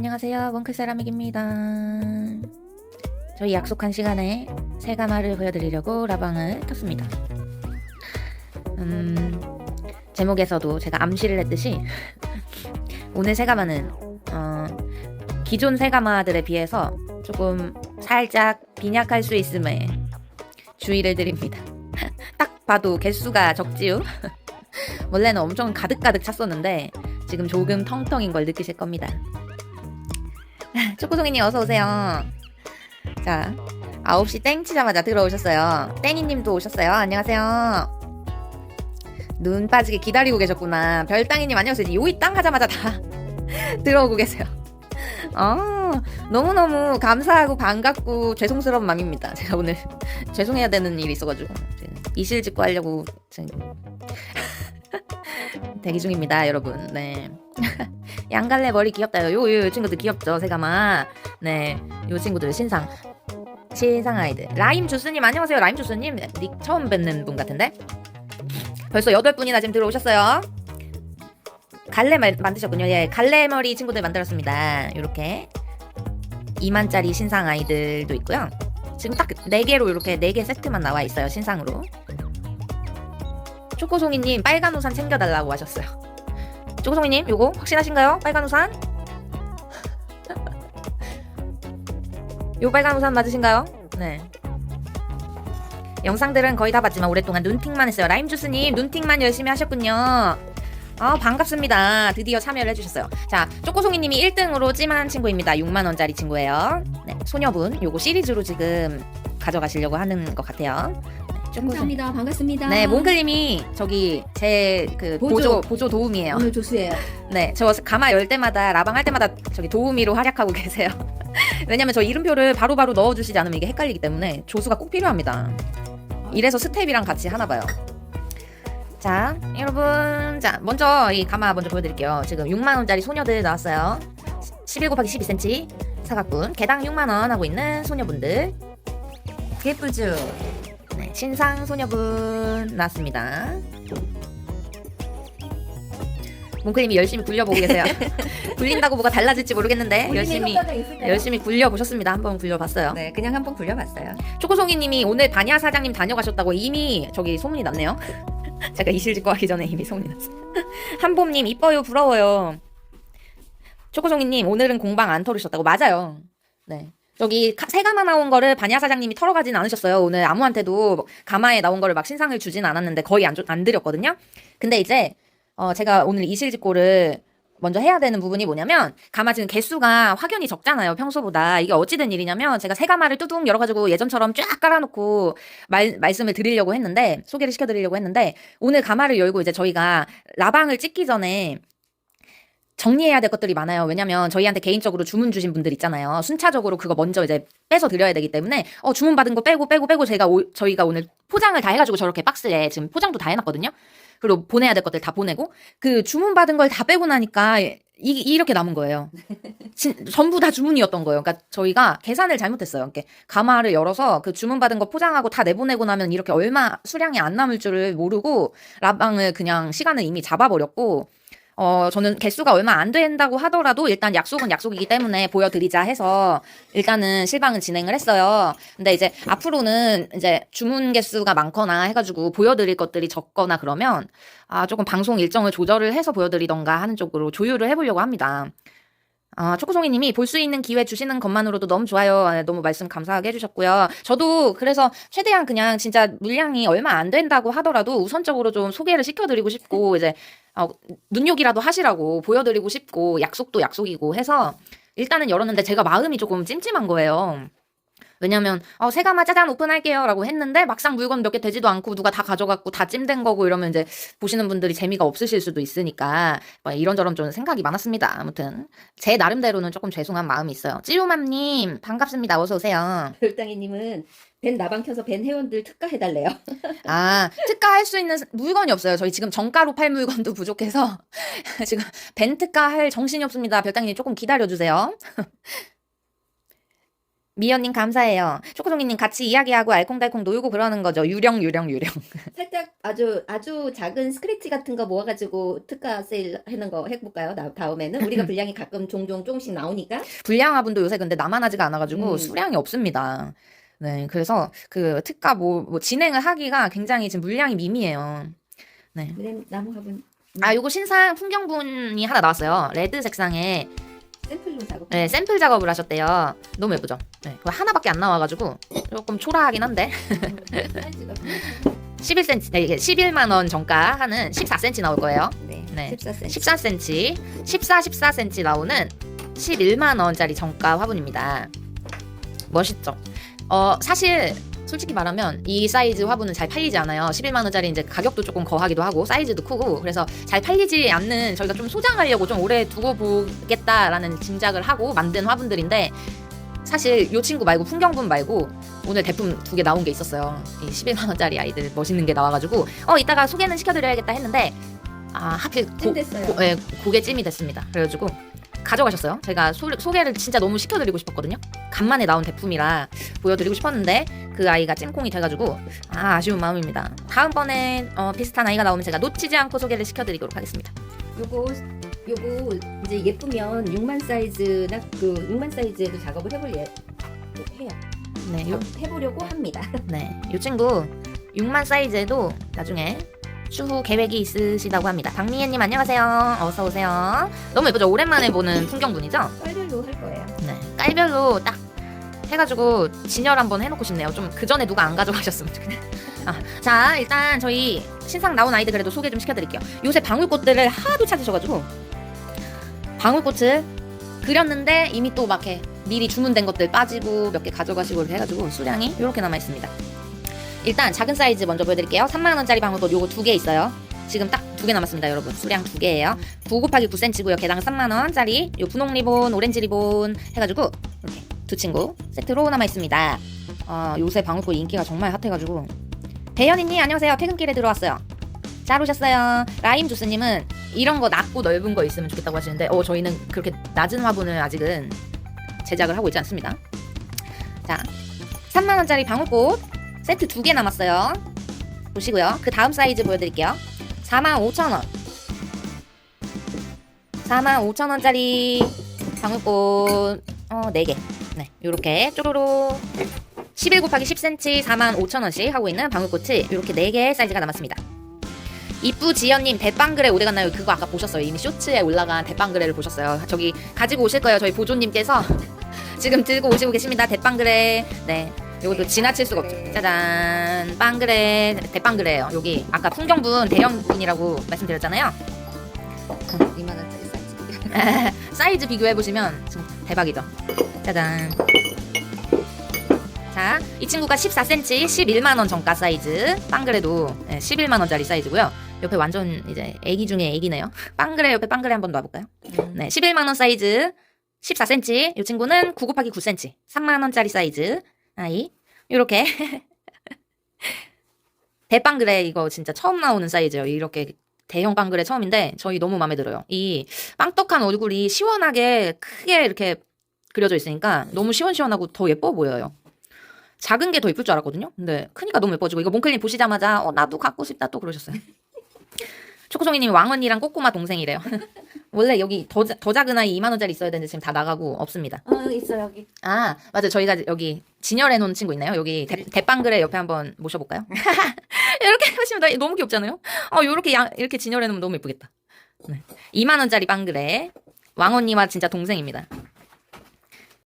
안녕하세요. 원클 세라믹입니다. 저희 약속한 시간에 세가마를 보여드리려고 라방을 켰습니다. 음, 제목에서도 제가 암시를 했듯이 오늘 세가마는 어, 기존 세가마들에 비해서 조금 살짝 빈약할 수 있음에 주의를 드립니다. 딱 봐도 개수가 적지요? 원래는 엄청 가득가득 찼었는데 지금 조금 텅텅인 걸 느끼실 겁니다. 초코송이님 어서 오세요. 자, 9시 땡 치자마자 들어오셨어요. 땡이님도 오셨어요. 안녕하세요. 눈 빠지게 기다리고 계셨구나. 별땅이님 안녕하세요. 요이 땅 하자마자 다 들어오고 계세요. 아, 너무너무 감사하고 반갑고 죄송스러운 마음입니다. 제가 오늘 죄송해야 되는 일이 있어가지고 이실 짓고 하려고 지금 대기 중입니다, 여러분. 네. 양갈래 머리 귀엽다. 요, 요, 요 친구들 귀엽죠, 세가마. 네. 요 친구들 신상. 신상 아이들. 라임 주스님, 안녕하세요. 라임 주스님. 닉 처음 뵙는 분 같은데? 벌써 여덟 분이나 지금 들어오셨어요. 갈래 말, 만드셨군요. 예, 갈래 머리 친구들 만들었습니다. 요렇게. 2만짜리 신상 아이들도 있고요. 지금 딱 4개로 이렇게 4개 세트만 나와 있어요, 신상으로. 초코송이님, 빨간 우산 챙겨달라고 하셨어요. 초코송이님, 요거 확신하신가요? 빨간 우산? 요 빨간 우산 맞으신가요? 네. 영상들은 거의 다 봤지만 오랫동안 눈팅만 했어요. 라임주스님, 눈팅만 열심히 하셨군요. 아, 반갑습니다. 드디어 참여를 해주셨어요. 자, 쪼꼬송이님이 1등으로 찜한 친구입니다. 6만원짜리 친구예요. 네, 소녀분, 요거 시리즈로 지금 가져가시려고 하는 것 같아요. 네, 쪼꼬송. 감사합니다. 반갑습니다. 네, 몽클님이 저기 제 그 보조. 보조. 보조 도우미예요. 오늘 조수예요. 네, 저 가마 열 때마다 라방 할 때마다 저기 도우미로 활약하고 계세요. 왜냐면 저 이름표를 바로바로 넣어주시지 않으면 이게 헷갈리기 때문에 조수가 꼭 필요합니다. 이래서 스텝이랑 같이 하나 봐요. 자, 여러분, 자 먼저 이 가마 먼저 보여드릴게요. 지금 6만 원짜리 소녀들 나왔어요. 11 곱하기 12cm 사각분 개당 6만 원 하고 있는 소녀분들 예쁘죠? 네, 신상 소녀분 나왔습니다. 몽크님이 열심히 굴려보고 계세요. 굴린다고 뭐가 달라질지 모르겠는데 열심히 열심히 굴려보셨습니다. 한번 굴려봤어요. 네, 그냥 한번 굴려봤어요. 초코송이님이 오늘 반야 사장님 다녀가셨다고 이미 저기 소문이 났네요. 제가 이실 짓고 하기 전에 이미 소문이 났어요. 한봄님 이뻐요 부러워요. 초코송이님 오늘은 공방 안 털으셨다고 맞아요. 네. 카- 새가마 나온 거를 반야 사장님이 털어가진 않으셨어요. 오늘 아무한테도 가마에 나온 거를 막 신상을 주진 않았는데 거의 안, 주- 안 드렸거든요. 근데 이제 어, 제가 오늘 이실직고를 먼저 해야 되는 부분이 뭐냐면 가마 지금 개수가 확연히 적잖아요 평소보다 이게 어찌된 일이냐면 제가 새 가마를 뚜둥 열어가지고 예전처럼 쫙 깔아놓고 말, 말씀을 드리려고 했는데 소개를 시켜드리려고 했는데 오늘 가마를 열고 이제 저희가 라방을 찍기 전에 정리해야 될 것들이 많아요. 왜냐면 저희한테 개인적으로 주문 주신 분들 있잖아요. 순차적으로 그거 먼저 이제 빼서 드려야 되기 때문에 어 주문 받은 거 빼고 빼고 빼고 제가 오- 저희가 오늘 포장을 다 해가지고 저렇게 박스에 지금 포장도 다 해놨거든요. 그리고 보내야 될 것들 다 보내고 그 주문 받은 걸 다 빼고 나니까 이, 이렇게 남은 거예요. 진- 전부 다 주문이었던 거예요. 그러니까 저희가 계산을 잘못했어요. 이렇게 가마를 열어서 그 주문 받은 거 포장하고 다 내보내고 나면 이렇게 얼마 수량이 안 남을 줄을 모르고 라방을 그냥 시간을 이미 잡아버렸고 어, 저는 개수가 얼마 안 된다고 하더라도 일단 약속은 약속이기 때문에 보여드리자 해서 일단은 실방은 진행을 했어요. 근데 이제 앞으로는 이제 주문 개수가 많거나 해가지고 보여드릴 것들이 적거나 그러면 아, 조금 방송 일정을 조절을 해서 보여드리던가 하는 쪽으로 조율을 해보려고 합니다. 아, 초코송이님이 볼 수 있는 기회 주시는 것만으로도 너무 좋아요. 아, 너무 말씀 감사하게 해주셨고요. 저도 그래서 최대한 그냥 진짜 물량이 얼마 안 된다고 하더라도 우선적으로 좀 소개를 시켜드리고 싶고 이제 어, 눈요기라도 하시라고 보여드리고 싶고 약속도 약속이고 해서 일단은 열었는데 제가 마음이 조금 찜찜한 거예요. 왜냐면 어, 세가마 짜잔 오픈할게요라고 했는데 막상 물건 몇 개 되지도 않고 누가 다 가져갔고 다 찜된 거고 이러면 이제 보시는 분들이 재미가 없으실 수도 있으니까 뭐 이런저런 좀 생각이 많았습니다. 아무튼 제 나름대로는 조금 죄송한 마음이 있어요. 찌루맘님 반갑습니다. 어서 오세요. 별땅이님은 벤 나방 켜서 벤 회원들 특가 해달래요. 아 특가 할 수 있는 물건이 없어요. 저희 지금 정가로 팔 물건도 부족해서 지금 벤 특가 할 정신이 없습니다. 별당님 조금 기다려 주세요. 미연님 감사해요. 초코송이님 같이 이야기하고 알콩달콩 놀고 그러는 거죠. 유령 유령 유령. 살짝 아주 아주 작은 스크래치 같은 거 모아가지고 특가 세일 하는 거 해볼까요? 나, 다음에는 우리가 분량이 가끔 종종 조금씩 나오니까 불량화분도 요새 근데 나만하지가 않아가지고 음. 수량이 없습니다. 네, 그래서 그 특가 뭐, 뭐 진행을 하기가 굉장히 지금 물량이 미미해요. 네. 그래 나무 화분 아, 요거 신상 풍경분이 하나 나왔어요. 레드 색상에 샘플로 작업. 네, 샘플 작업을 하셨대요. 너무 예쁘죠? 네, 그거 하나밖에 안 나와가지고 조금 초라하긴 한데 사이즈가 11cm, 네, 이게 11만 원 정가 하는 14cm 나올 거예요. 네, 네. 14cm. 14cm, 14, 14cm 나오는 11만 원짜리 정가 화분입니다. 멋있죠? 어, 사실 솔직히 말하면 이 사이즈 화분은 잘 팔리지 않아요. 11만 원짜리 이제 가격도 조금 거하기도 하고 사이즈도 크고 그래서 잘 팔리지 않는 저희가 좀 소장하려고 좀 오래 두고 보겠다라는 짐작을 하고 만든 화분들인데 사실 요 친구 말고 풍경분 말고 오늘 대품 두 개 나온 게 있었어요. 이 11만 원짜리 아이들 멋있는 게 나와가지고 어 이따가 소개는 시켜드려야겠다 했는데 아 하필 고. 고, 예, 고개 찜이 됐습니다. 그래가지고 가져가셨어요. 제가 소, 소개를 진짜 너무 시켜드리고 싶었거든요. 간만에 나온 제품이라 보여드리고 싶었는데 그 아이가 찜콩이 돼가지고 아 아쉬운 마음입니다. 다음번에 어, 비슷한 아이가 나오면 제가 놓치지 않고 소개를 시켜드리도록 하겠습니다. 요거 요거 이제 예쁘면 6만 사이즈나 그 6만 사이즈에도 작업을 해볼 예 해요. 네, 요, 해보려고 합니다. 네, 이 친구 6만 사이즈에도 나중에 추후 계획이 있으시다고 합니다. 박미애님 안녕하세요. 어서 오세요. 너무 예쁘죠? 오랜만에 보는 풍경분이죠? 썰별로 할 거예요. 네, 깔별로 딱 해가지고 진열 한번 해놓고 싶네요. 좀 그 전에 누가 안 가져가셨으면 좋겠네. 아, 자 일단 저희 신상 나온 아이들 그래도 소개 좀 시켜드릴게요. 요새 방울꽃들을 하도 찾으셔가지고 방울꽃을 그렸는데 이미 또 막 이렇게 미리 주문된 것들 빠지고 몇 개 가져가시고 이렇게 해가지고 수량이 이렇게 남아 있습니다. 일단 작은 사이즈 먼저 보여드릴게요. 3만 원짜리 방울꽃 요거 두 개 있어요. 지금 딱 두 개 남았습니다, 여러분. 수량 두 개예요. 9 곱하기 9cm고요. 개당 3만 원짜리. 요 분홍 리본, 오렌지 리본 해가지고 이렇게 두 친구 세트로 남아 있습니다. 어, 요새 방울꽃 인기가 정말 핫해가지고 배현이님 안녕하세요. 퇴근길에 들어왔어요. 잘 오셨어요. 라임 주스님은 이런 거 낮고 넓은 거 있으면 좋겠다고 하시는데 어 저희는 그렇게 낮은 화분을 아직은 제작을 하고 있지 않습니다. 자, 3만 원짜리 방울꽃 세트 두 개 남았어요. 보시고요. 그 다음 사이즈 보여드릴게요. 4만 5천 원. 4만 5천 원짜리 방울꽃 어 4개. 네, 요렇게 쪼로로 11 곱하기 10cm 4만 5천 원씩 하고 있는 방울꽃이 요렇게 4개 사이즈가 남았습니다. 이쁘지연님 대빵그레 어디 갔나요? 그거 아까 보셨어요. 이미 쇼츠에 올라간 대빵그레를 보셨어요. 저기 가지고 오실 거예요. 저희 보조님께서 지금 들고 오시고 계십니다. 대빵그레. 네. 요것도 지나칠 수가 없죠. 짜잔. 빵그레, 대빵그레예요. 여기 아까 풍경분 대형분이라고 말씀드렸잖아요. 2만 원짜리 사이즈. 사이즈 비교해 보시면 대박이죠. 짜잔. 자, 이 친구가 14cm, 11만 원 정가 사이즈. 빵그레도 11만 원짜리 사이즈고요. 옆에 완전 이제 애기 중에 애기네요. 빵그레 옆에 빵그레 한번 놔볼까요? 네, 11만 원 사이즈. 14cm. 이 친구는 9 곱하기 9cm. 3만 원짜리 사이즈. 아이. 요렇게 대빵그레 이거 진짜 처음 나오는 사이즈예요. 이렇게 대형 빵그레 처음인데 저희 너무 마음에 들어요. 이 빵떡한 얼굴이 시원하게 크게 이렇게 그려져 있으니까 너무 시원시원하고 더 예뻐 보여요. 작은 게 더 예쁠 줄 알았거든요. 근데 크니까 너무 예뻐지고 이거 몽클님 보시자마자 어 나도 갖고 싶다 또 그러셨어요. 초코송이님이 왕언니랑 꼬꼬마 동생이래요. 원래 여기 더, 자- 더 작은 아이 2만 원짜리 있어야 되는데 지금 다 나가고 없습니다. 어 있어 여기. 아 맞아요. 저희가 여기 진열해 놓은 친구 있나요? 여기 대, 대빵그레 옆에 한번 모셔볼까요? 이렇게 하시면 다 너무 귀엽잖아요. 어 이렇게 양, 이렇게 진열해 놓으면 너무 예쁘겠다. 네. 2만 원짜리 빵그레 왕언니와 진짜 동생입니다.